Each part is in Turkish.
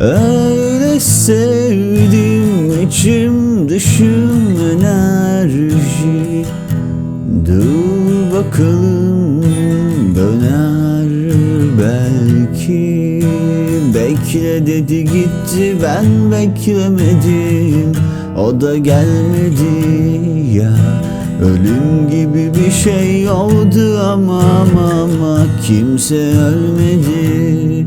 Öyle sevdim içim dışım enerji. Dur bakalım döner belki. Bekle dedi gitti ben beklemedim. O da gelmedi ya. Ölüm gibi bir şey oldu ama ama, ama kimse ölmedi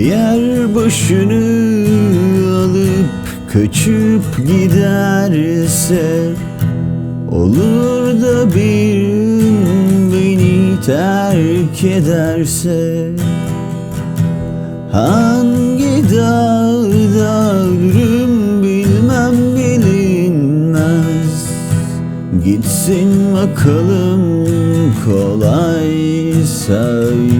Eğer başını alıp kaçıp giderse Olur da bir beni terk ederse. Hangi dağda ölürüm bilmem bilinmez. Gitsin bakalım kolay söyle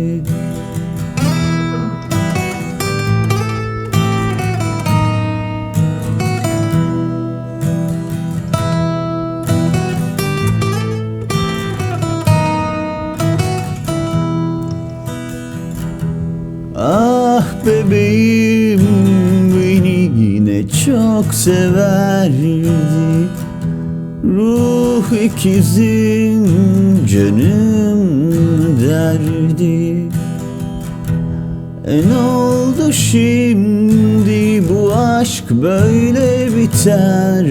Bebeğim beni yine çok severdi Ruh ikizim canım derdi. E ne oldu şimdi bu aşk böyle biter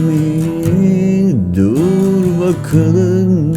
mi? Dur bakalım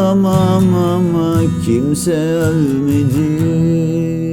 ama ama, ama kimse ölmedi